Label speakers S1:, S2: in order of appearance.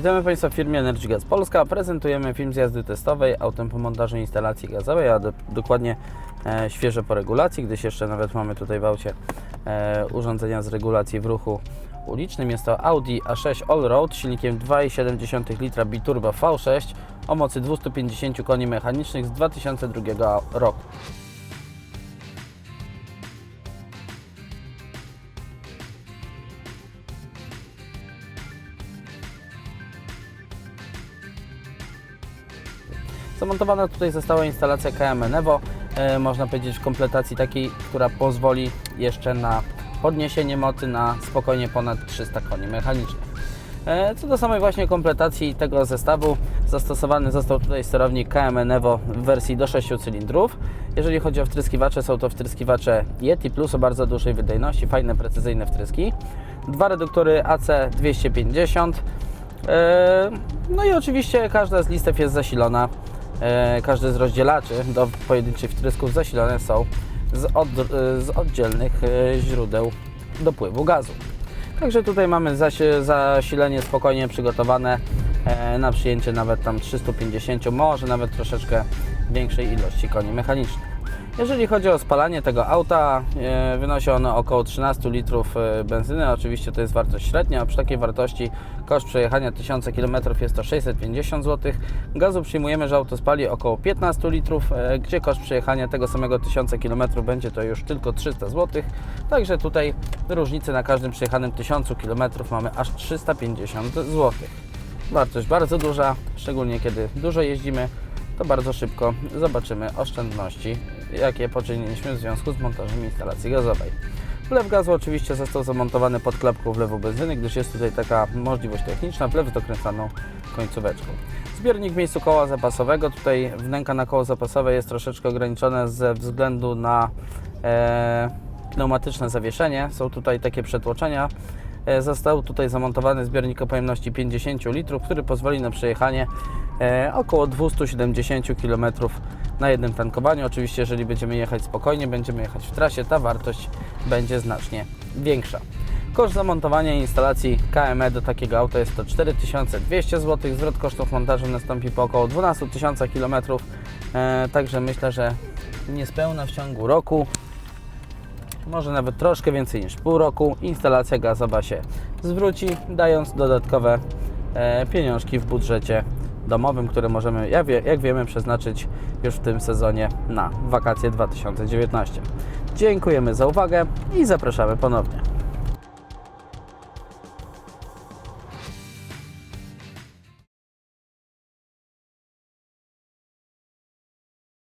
S1: Witamy Państwa w firmie Energy Gas Polska. Prezentujemy film z jazdy testowej autem po montażu instalacji gazowej, a do, dokładnie e, świeże po regulacji, gdyż jeszcze nawet mamy tutaj w aucie e, urządzenia z regulacji w ruchu ulicznym. Jest to Audi A6 Allroad silnikiem 2,7 litra biturbo V6 o mocy 250 koni mechanicznych z 2002 roku. Zamontowana tutaj została instalacja KM Enevo, e, można powiedzieć w kompletacji takiej, która pozwoli jeszcze na podniesienie mocy na spokojnie ponad 300 koni mechanicznych. E, Co do samej właśnie kompletacji tego zestawu, zastosowany został tutaj sterownik KM Enevo w wersji do 6 cylindrów. Jeżeli chodzi o wtryskiwacze, są to wtryskiwacze Yeti Plus o bardzo dużej wydajności, fajne, precyzyjne wtryski. Dwa reduktory AC250. E, No i oczywiście każda z listew jest zasilona E, każdy z rozdzielaczy do pojedynczych wtrysków zasilane są z, od, e, z oddzielnych e, źródeł dopływu gazu. Także tutaj mamy zasi- zasilenie spokojnie przygotowane e, na przyjęcie nawet tam 350, może nawet troszeczkę większej ilości koni mechanicznych. Jeżeli chodzi o spalanie tego auta, e, wynosi ono około 13 litrów e, benzyny. Oczywiście to jest wartość średnia. Przy takiej wartości koszt przejechania 1000 km jest to 650 zł. Gazu przyjmujemy, że auto spali około 15 litrów, e, gdzie koszt przejechania tego samego 1000 km będzie to już tylko 300 zł. Także tutaj różnicy na każdym przejechanym 1000 km mamy aż 350 zł. Wartość bardzo duża, szczególnie kiedy dużo jeździmy, to bardzo szybko zobaczymy oszczędności, jakie poczyniliśmy w związku z montażem instalacji gazowej. Wlew gazu oczywiście został zamontowany pod klapką wlewu benzyny, gdyż jest tutaj taka możliwość techniczna, wlew z dokręcaną końcóweczką. Zbiornik w miejscu koła zapasowego, tutaj wnęka na koło zapasowe jest troszeczkę ograniczone ze względu na e, pneumatyczne zawieszenie. Są tutaj takie przetłoczenia. E, Został tutaj zamontowany zbiornik o pojemności 50 litrów, który pozwoli na przejechanie e, około 270 km na jednym tankowaniu. Oczywiście, jeżeli będziemy jechać spokojnie, będziemy jechać w trasie, ta wartość będzie znacznie większa. Koszt zamontowania instalacji KME do takiego auta jest to 4200 zł. Zwrot kosztów montażu nastąpi po około 12 tysiąca km. Także myślę, że niespełna w ciągu roku może nawet troszkę więcej niż pół roku, instalacja gazowa się zwróci, dając dodatkowe e, pieniążki w budżecie domowym, które możemy, jak, wie, jak wiemy, przeznaczyć już w tym sezonie na wakacje 2019. Dziękujemy za uwagę i zapraszamy ponownie.